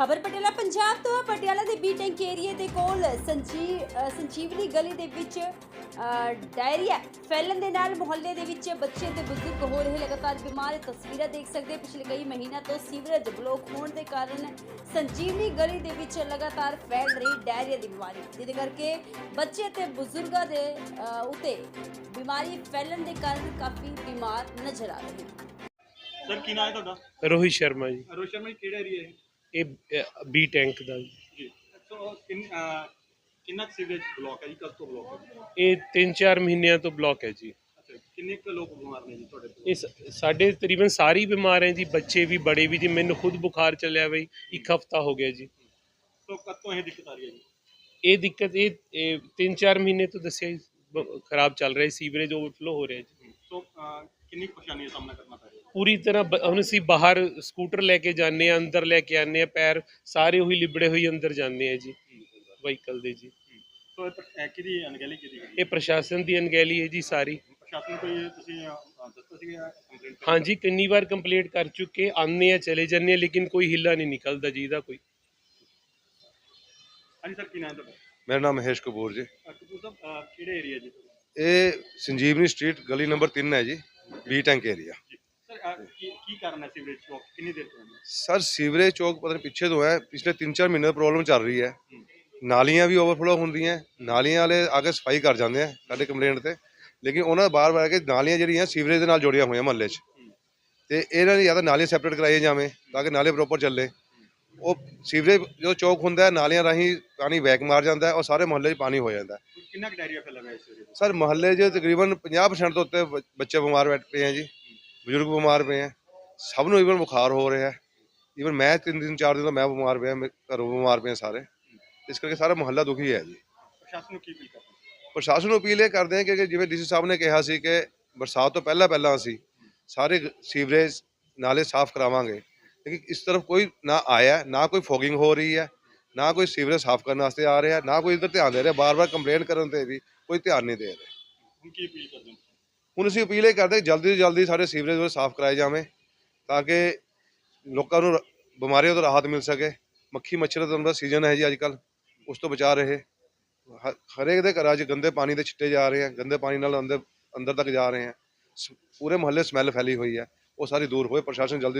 ਖਬਰ ਪਟਿਆਲਾ ਪੰਜਾਬ ਤੋਂ ਹੈ। ਪਟਿਆਲਾ ਦੇ ਬੀ ਟੈਂਕ ਏਰੀਏ ਦੇ ਕੋਲ ਸੰਜੀਵਨੀ ਗਲੀ ਦੇ ਵਿੱਚ ਡਾਇਰੀਆ ਫੈਲਣ ਦੇ ਨਾਲ ਮੁਹੱਲੇ ਦੇ ਵਿੱਚ ਬੱਚੇ ਤੇ ਬਜ਼ੁਰਗ ਹੋ ਰਹੇ ਲਗਾਤਾਰ ਬਿਮਾਰ। ਤਸਵੀਰਾਂ ਦੇਖ ਸਕਦੇ ਹੋ। ਪਿਛਲੇ ਕਈ ਮਹੀਨਿਆਂ ਤੋਂ ਸੀਵਰੇਜ ਬਲੌਕ ਹੋਣ ਦੇ ਕਾਰਨ ਸੰਜੀਵਨੀ ਗਲੀ ਦੇ ਵਿੱਚ ਲਗਾਤਾਰ ਫੈਲ ਰਹੀ ਡਾਇਰੀਆ ਦੀ ਬਿਮਾਰੀ। ਜਿਹਦੇ ਕਰਕੇ ਬੱਚੇ ਤੇ ਬਜ਼ੁਰਗਾਂ ਦੇ ਉਤੇ ਬਿਮਾਰੀ ਫੈਲਣ ਦੇ ਕਾਰਨ ਕਾਫੀ ਬਿਮਾਰ ਨਜ਼ਰ ਆ ਰਹੇ ਸਰ ਕੀ ਨਾਮ ਹੈ ਤੁਹਾਡਾ? ਰੋਹਿਤ ਸ਼ਰਮਾ ਜੀ। ਰੋਸ਼ਨ ਸ਼ਰਮਾ ਜੀ ਕਿਹੜਾ ਏਰੀਆ ਹੈ ਇਹ ਬੀ ਟੈਂਕ ਦਾ ਜੀ। ਜੀ ਸੋ ਕਿੰਨ ਅਹ, ਕਿੰਨਾ ਸੀਵਰੇਜ ਬਲੌਕ ਹੈ ਜੀ? ਕਦ ਤੋਂ ਬਲੌਕ ਹੈ ਇਹ 3-4 ਮਹੀਨਿਆਂ ਤੋਂ ਬਲੌਕ ਹੈ ਜੀ। ਅੱਛਾ ਕਿੰਨੇ ਕੁ ਲੋਕ ਬਿਮਾਰ ਨੇ ਜੀ ਤੁਹਾਡੇ ਇਸ ਸਾਡੇ ਤਕਰੀਬਨ ਸਾਰੇ ਬਿਮਾਰ ਹੈ ਜੀ ਬੱਚੇ ਵੀ ਬੜੇ ਵੀ ਜੀ ਮੈਨੂੰ ਖੁਦ ਬੁਖਾਰ ਚੱਲਿਆ ਬਈ ਇੱਕ ਹਫਤਾ ਹੋ ਗਿਆ ਜੀ। ਸੋ ਕਦ ਤੋਂ ਇਹ ਦਿੱਕਤ ਆ ਰਹੀ ਹੈ ਜੀ? ਇਹ ਦਿੱਕਤ ਇਹ 3-4 ਮਹੀਨੇ ਤੋਂ ਦੱਸਿਆ ਜੀ, ਬ- ਖਰਾਬ ਚੱਲ ਰਿਹਾ ਸੀਵਰੇਜ ਓਵਰਫਲੋ ਹੋ ਰਿਹਾ ਜੀ। ਸੋ ਕਿੰਨੀ ਕੁ ਪਰੇਸ਼ਾਨੀ ਦਾ ਸਾਹਮਣਾ ਕਰਨਾ ਪੂਰੀ ਤਰ੍ਹਾਂ ਬ- ਹੁਣ ਅਸੀਂ ਬਾਹਰ ਸਕੂਟਰ ਲੈ ਕੇ ਜਾਂਦੇ ਆ ਅੰਦਰ ਲੈ ਕੇ ਆਉਂਦੇ ਆ ਪੈਰ ਸਾਰੇ ਉਹੀ ਲਿਬੜੇ ਹੋਈ ਅੰਦਰ ਜਾਂਦੇ ਆ ਜੀ ਵਹੀਕਲ ਦੇ ਜੀ। ਸੋ ਇਹ ਕਿਹਦੀ ਅਣਗਹਿਲੀ ਪ੍ਰਸ਼ਾਸਨ ਦੀ ਅਣਗਹਿਲੀ ਹੈ ਜੀ ਸਾਰੀ। ਪ੍ਰਸ਼ਾਸਨ ਨੂੰ ਕੋਈ ਤੁਸੀਂ ਅਹ, ਦੱਸੋ ਸੀ ਕੰਪਲੇਂਟ ਹਾਂਜੀ ਕਿੰਨੀ ਵਾਰ ਕੰਪਲੀਟ ਕਰ ਚੁੱਕੇ ਆਉਂਦੇ ਆ ਚਲੇ ਜਾਂਦੇ ਆ ਲੇਕਿਨ ਕੋਈ ਹਿੱਲਾ ਨਹੀਂ ਨਿਕਲਦਾ ਜੀ ਦਾ ਕੋਈ। ਹਾਂਜੀ ਸਰ ਕੀ ਨਾਮ ਹੈ ਤੁਹਾਡਾ? ਮੇਰਾ ਨਾਮ ਮਹੇਸ਼ ਕਪੂਰ ਜੀ। ਅਹ, ਕਪੂਰ ਸਾਹਿਬ ਅਹ, ਕਿਹੜੇ ਏਰੀਆ ਜੀ ਇਹ ਸੰਜੀਵਨੀ ਸਟਰੀਟ ਗਲੀ ਨੰਬਰ 3 ਹੈ ਜੀ ਬੀ ਟੈਂਕ ਏਰੀਆ। ਅਹ, ਕੀ ਕੀ ਕਾਰਨ ਹੈ ਸੀਵਰੇਜ ਬਲੌਕ ਕਿੰਨੀ ਦੇਰ ਤੋਂ ਹੈ? ਸਰ ਸੀਵਰੇਜ ਚੌਕ ਪਤਾ ਨਹੀਂ ਪਿੱਛੇ ਤੋਂ ਹੈ ਪਿਛਲੇ 3-4 ਮਹੀਨੇ ਤੋਂ ਪ੍ਰੋਬਲਮ ਚੱਲ ਰਹੀ ਹੈ। ਨਾਲੀਆਂ ਵੀ ਓਵਰਫਲੋ ਹੁੰਦੀਆਂ ਨਾਲੀਆਂ ਵਾਲੇ ਆ ਕੇ ਸਫ਼ਾਈ ਕਰ ਜਾਂਦੇ ਆ ਸਾਡੇ ਕੰਪਲੇਂਟ ਤੇ। ਲੇਕਿਨ ਉਹਨਾਂ ਦਾ ਬਾਰ-ਬਾਰ ਕੇ ਨਾਲੀਆਂ ਜਿਹੜੀਆਂ ਸੀਵਰੇਜ ਦੇ ਨਾਲ ਜੁੜੀਆਂ ਹੋਈਆਂ ਮਹੱਲੇ 'ਚ। ਤੇ ਇਹਨਾਂ ਦੀ ਜਾਂ ਤਾਂ ਨਾਲੀਆਂ ਸੈਪਰੇਟ ਕਰਾਈਆਂ ਜਾਵੇਂ ਤਾਂ ਕਿ ਨਾਲੇ ਪ੍ਰੋਪਰ ਚੱਲੇ। ਉਹ ਸੀਵਰੇਜ ਜੋ ਚੌਕ ਹੁੰਦਾ ਹੈ ਨਾਲੀਆਂ ਰਾਹੀਂ ਪਾਣੀ ਵੈਕ ਮਾਰ ਜਾਂਦਾ ਹੈ ਔਰ ਸਾਰੇ ਮਹੱਲੇ 'ਚ ਪਾਣੀ ਹੋ ਜਾਂਦਾ ਹੈ। ਕਿੰਨਾ ਕੁ ਡਾਇਰੀਆ ਫੈਲਿਆ ਹੋਇਆ ਇਸ ਏਰੀਆ ਦਾ ਸਰ ਮਹੱਲੇ 'ਚ ਤਕਰੀਬਨ 50% ਤੋਂ ਉੱਤੇ ਬ- ਬੱਚੇ ਬਿਮਾਰ ਬੈਠ ਪਏ ਆ ਜੀ। ਬਜ਼ੁਰਗ ਬਿਮਾਰ ਪਏ ਆ। ਸਭ ਨੂੰ ਇਵਨ ਬੁਖਾਰ ਹੋ ਰਿਹਾ। ਹੈ ਇਵਨ ਮੈਂ ਤਿੰਨ ਦਿਨ ਚਾਰ ਦਿਨ ਤੋਂ ਮੈਂ ਬਿਮਾਰ ਪਿਆ ਮੇਰੇ ਘਰੋਂ ਬਿਮਾਰ ਪਏ ਆ ਸਾਰੇ। ਇਸ ਕਰਕੇ ਸਾਰਾ ਮਹੱਲਾ ਦੁਖੀ ਹੈ ਜੀ। ਪ੍ਰਸ਼ਾਸਨ ਨੂੰ ਕੀ ਅਪੀਲ ਕਰਦੇ? ਪ੍ਰਸ਼ਾਸਨ ਨੂੰ ਅਪੀਲ ਇਹ ਕਰਦੇ ਹਾਂ ਕਿ ਜਿਵੇਂ ਡੀਸੀ ਸਾਹਿਬ ਨੇ ਕਿਹਾ ਸੀ ਕਿ ਬਰਸਾਤ ਤੋਂ ਪਹਿਲਾਂ ਪਹਿਲਾਂ ਅਸੀਂ ਸਾਰੇ ਸੀਵਰੇਜ ਨਾਲੇ ਸਾਫ਼ ਕਰਾਵਾਂਗੇ। ਲੇਕਿਨ ਇਸ ਤਰਫ ਕੋਈ ਨਾ ਆਇਆ ਨਾ ਕੋਈ ਫੋਗਿੰਗ ਹੋ ਰਹੀ ਹੈ ਨਾ ਕੋਈ ਸੀਵਰੇਜ ਸਾਫ਼ ਕਰਨ ਵਾਸਤੇ ਆ ਰਿਹਾ ਨਾ ਕੋਈ ਇਧਰ ਧਿਆਨ ਦੇ ਰਿਹਾ। ਬਾਰ-ਬਾਰ ਕੰਪਲੇਂਟ ਕਰਨ ਤੇ ਵੀ ਕੋਈ ਧਿਆਨ ਨਹੀਂ ਦੇ ਰਿਹਾ। ਹੁਣ ਕੀ ਅਪੀਲ ਕਰਦੇ ਹੁਣ ਅਸੀਂ ਅਪੀਲ ਇਹ ਕਰਦੇ ਜਲਦੀ ਤੋਂ ਜਲਦੀ ਸਾਡੇ ਸੀਵਰੇਜ ਉਹ ਸਾਫ਼ ਕਰਾਏ ਜਾਵੇ ਤਾਂ ਕਿ ਲੋਕਾਂ ਨੂੰ ਰ- ਬਿਮਾਰੀਆਂ ਤੋਂ ਰਾਹਤ ਮਿਲ ਸਕੇ, ਮੱਖੀ ਮੱਛਰ ਦਾ ਦਾ ਸੀਜ਼ਨ ਹੈ ਜੀ ਅੱਜ ਕੱਲ ਉਸ ਤੋਂ ਬਚਾ ਰਹੇ। ਹ- ਹਰੇਕ ਦੇ ਘਰਾਂ 'ਚ ਗੰਦੇ ਪਾਣੀ ਦੇ ਛਿੱਟੇ ਜਾ ਰਹੇ ਆ, ਗੰਦੇ ਪਾਣੀ ਨਾਲ ਅੰਦਰ ਅੰਦਰ ਤੱਕ ਜਾ ਰਹੇ ਆ। ਪੂਰੇ ਮੁਹੱਲੇ ਸਮੈਲ ਫੈਲੀ ਹੋਈ ਹੈ ਉਹ ਸਾਰੀ ਦੂਰ ਹੋਏ, ਪ੍ਰਸ਼ਾਸਨ ਜਲਦੀ